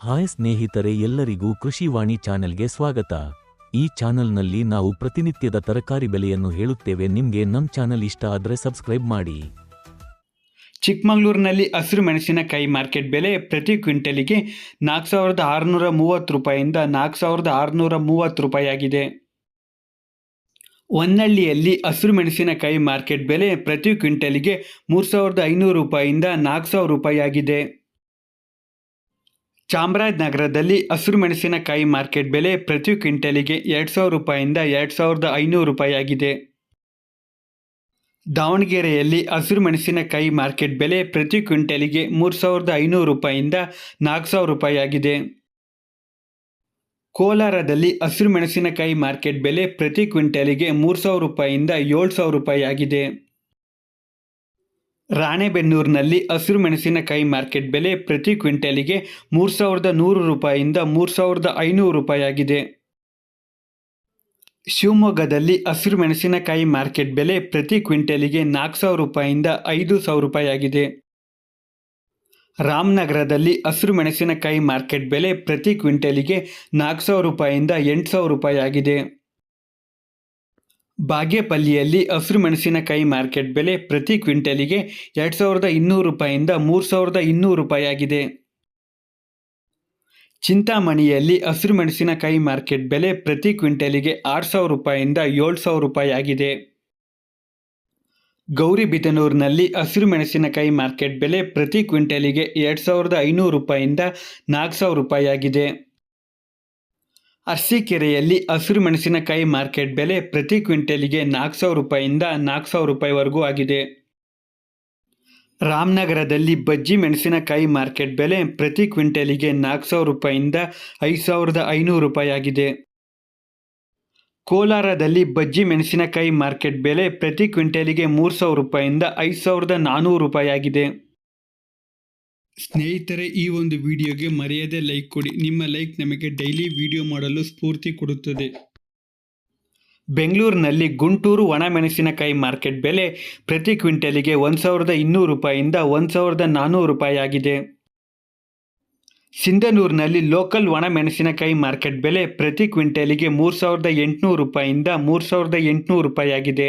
Hi ಸ್ನೇಹಿತರೆ ಎಲ್ಲರಿಗೂ ಕೃಷಿವಾಣಿ ಚಾನೆಲ್ಗೆ ಸ್ವಾಗತ. ಈ ಚಾನೆಲ್ನಲ್ಲಿ ನಾವು ಪ್ರತಿನಿತ್ಯದ ತರಕಾರಿ ಬೆಲೆಯನ್ನು ಹೇಳುತ್ತೇವೆ. ನಿಮಗೆ ನಮ್ಮ ಚಾನೆಲ್ ಇಷ್ಟ ಆದರೆ ಸಬ್ಸ್ಕ್ರೈಬ್ ಮಾಡಿ. ಚಿಕ್ಕಮಗಳೂರಿನಲ್ಲಿ ಹಸಿರು ಮೆಣಸಿನಕಾಯಿ ಮಾರ್ಕೆಟ್ ಬೆಲೆ ಪ್ರತಿ ಕ್ವಿಂಟಲಿಗೆ ನಾಲ್ಕು ಸಾವಿರದ ಆರುನೂರ ಮೂವತ್ತು ರೂಪಾಯಿಂದ ನಾಲ್ಕು ಸಾವಿರದ ಆರುನೂರ ಮೂವತ್ತು ರೂಪಾಯಿ ಆಗಿದೆ ಹೊನ್ನಳ್ಳಿಯಲ್ಲಿ ಹಸಿರು ಮೆಣಸಿನಕಾಯಿ ಮಾರ್ಕೆಟ್ ಬೆಲೆ ಪ್ರತಿ ಕ್ವಿಂಟಲಿಗೆ ಮೂರು ಸಾವಿರದ ಐನೂರು ರೂಪಾಯಿಯಿಂದ ನಾಲ್ಕು ಸಾವಿರ ರೂಪಾಯಿ ಆಗಿದೆ ಚಾಮರಾಜನಗರದಲ್ಲಿ ಹಸಿರು ಮೆಣಸಿನಕಾಯಿ ಮಾರ್ಕೆಟ್ ಬೆಲೆ ಪ್ರತಿ ಕ್ವಿಂಟಲಿಗೆ ಎರಡು ಸಾವಿರ ರೂಪಾಯಿಂದ ಎರಡು ಸಾವಿರದ ಐನೂರು ರೂಪಾಯಿ ಆಗಿದೆ ದಾವಣಗೆರೆಯಲ್ಲಿ ಹಸಿರು ಮೆಣಸಿನಕಾಯಿ ಮಾರ್ಕೆಟ್ ಬೆಲೆ ಪ್ರತಿ ಕ್ವಿಂಟಲಿಗೆ ಮೂರು ಸಾವಿರದ ಐನೂರು ರೂಪಾಯಿಂದ ನಾಲ್ಕು ಸಾವಿರ ರೂಪಾಯಿ ಆಗಿದೆ ಕೋಲಾರದಲ್ಲಿ ಹಸಿರು ಮೆಣಸಿನಕಾಯಿ ಮಾರ್ಕೆಟ್ ಬೆಲೆ ಪ್ರತಿ ಕ್ವಿಂಟಲಿಗೆ ಮೂರು ಸಾವಿರ ರೂಪಾಯಿಂದ ಏಳು ಸಾವಿರ ರೂಪಾಯಿ ಆಗಿದೆ ರಾಣೆಬೆನ್ನೂರಿನಲ್ಲಿ ಹಸಿರು ಮೆಣಸಿನಕಾಯಿ ಮಾರ್ಕೆಟ್ ಬೆಲೆ ಪ್ರತಿ ಕ್ವಿಂಟಲಿಗೆ ಮೂರು ಸಾವಿರದ ನೂರು ರೂಪಾಯಿಯಿಂದ ಮೂರು ಸಾವಿರದ ಐನೂರು ರೂಪಾಯಿಯಾಗಿದೆ. ಶಿವಮೊಗ್ಗದಲ್ಲಿ ಹಸಿರು ಮೆಣಸಿನಕಾಯಿ ಮಾರ್ಕೆಟ್ ಬೆಲೆ ಪ್ರತಿ ಕ್ವಿಂಟಲಿಗೆ ನಾಲ್ಕು ಸಾವಿರ ರೂಪಾಯಿಯಿಂದ ಐದು ಸಾವಿರ ರೂಪಾಯಿಯಾಗಿದೆ. ರಾಮನಗರದಲ್ಲಿ ಹಸಿರು ಮೆಣಸಿನಕಾಯಿ ಮಾರ್ಕೆಟ್ ಬೆಲೆ ಪ್ರತಿ ಕ್ವಿಂಟಲಿಗೆ ನಾಲ್ಕು ಸಾವಿರ ರೂಪಾಯಿಯಿಂದ ಎಂಟು ಸಾವಿರ ರೂಪಾಯಿ ಆಗಿದೆ ಬಾಗೇಪಲ್ಲಿಯಲ್ಲಿ ಹಸಿರು ಮೆಣಸಿನಕಾಯಿ ಮಾರ್ಕೆಟ್ ಬೆಲೆ ಪ್ರತಿ ಕ್ವಿಂಟಲಿಗೆ ಎರಡು ಸಾವಿರದ ಇನ್ನೂರು ರೂಪಾಯಿಯಿಂದ ಮೂರು ಸಾವಿರದ ಇನ್ನೂರು ರೂಪಾಯಿಯಾಗಿದೆ. ಚಿಂತಾಮಣಿಯಲ್ಲಿ ಹಸಿರು ಮೆಣಸಿನಕಾಯಿ ಮಾರ್ಕೆಟ್ ಬೆಲೆ ಪ್ರತಿ ಕ್ವಿಂಟಲಿಗೆ ಆರು ಸಾವಿರ ರೂಪಾಯಿಯಿಂದ ಏಳು ಸಾವಿರ ರೂಪಾಯಿ ಆಗಿದೆ ಗೌರಿಬಿದನೂರಿನಲ್ಲಿ ಹಸಿರು ಮೆಣಸಿನಕಾಯಿ ಮಾರ್ಕೆಟ್ ಬೆಲೆ ಪ್ರತಿ ಕ್ವಿಂಟಲಿಗೆ ಎರಡು ಸಾವಿರದ ಐನೂರು ರೂಪಾಯಿಯಿಂದ ನಾಲ್ಕು ಸಾವಿರ ರೂಪಾಯಿ ಆಗಿದೆ ಅರಸೀಕೆರೆಯಲ್ಲಿ ಹಸಿರು ಮೆಣಸಿನಕಾಯಿ ಮಾರ್ಕೆಟ್ ಬೆಲೆ ಪ್ರತಿ ಕ್ವಿಂಟಲಿಗೆ ನಾಲ್ಕು ಸಾವಿರ ರೂಪಾಯಿಂದ ನಾಲ್ಕು ಸಾವಿರ ರೂಪಾಯಿವರೆಗೂ ಆಗಿದೆ. ರಾಮನಗರದಲ್ಲಿ ಬಜ್ಜಿ ಮೆಣಸಿನಕಾಯಿ ಮಾರ್ಕೆಟ್ ಬೆಲೆ ಪ್ರತಿ ಕ್ವಿಂಟಲಿಗೆ ನಾಲ್ಕು ಸಾವಿರ ರೂಪಾಯಿಂದ ಐದು ಸಾವಿರದ ಐನೂರು ರೂಪಾಯಿ ಆಗಿದೆ. ಕೋಲಾರದಲ್ಲಿ ಬಜ್ಜಿ ಮೆಣಸಿನಕಾಯಿ ಮಾರ್ಕೆಟ್ ಬೆಲೆ ಪ್ರತಿ ಕ್ವಿಂಟಲಿಗೆ ಮೂರು ಸಾವಿರ ರೂಪಾಯಿಂದ ಐದು ಸಾವಿರದ ನಾನ್ನೂರು ರೂಪಾಯಿ ಆಗಿದೆ. ಸ್ನೇಹಿತರೆ, ಈ ಒಂದು ವಿಡಿಯೋಗೆ ಮರೆಯದೆ ಲೈಕ್ ಕೊಡಿ. ನಿಮ್ಮ ಲೈಕ್ ನಮಗೆ ಡೈಲಿ ವಿಡಿಯೋ ಮಾಡಲು ಸ್ಫೂರ್ತಿ ಕೊಡುತ್ತದೆ. ಬೆಂಗಳೂರಿನಲ್ಲಿ ಗುಂಟೂರು ಒಣಮೆಣಸಿನಕಾಯಿ ಮಾರ್ಕೆಟ್ ಬೆಲೆ ಪ್ರತಿ ಕ್ವಿಂಟಲಿಗೆ ಒಂದು ಸಾವಿರದ ಇನ್ನೂರು ರೂಪಾಯಿಂದ ಒಂದು ಸಾವಿರದ ನಾನ್ನೂರು ರೂಪಾಯಿ ಆಗಿದೆ ಸಿಂಧನೂರಿನಲ್ಲಿ ಲೋಕಲ್ ಒಣಮೆಣಸಿನಕಾಯಿ ಮಾರ್ಕೆಟ್ ಬೆಲೆ ಪ್ರತಿ ಕ್ವಿಂಟಲಿಗೆ ಮೂರು ಸಾವಿರದ ಎಂಟುನೂರು ರೂಪಾಯಿಂದ ಮೂರು ಸಾವಿರದ ಎಂಟುನೂರು ರೂಪಾಯಿ ಆಗಿದೆ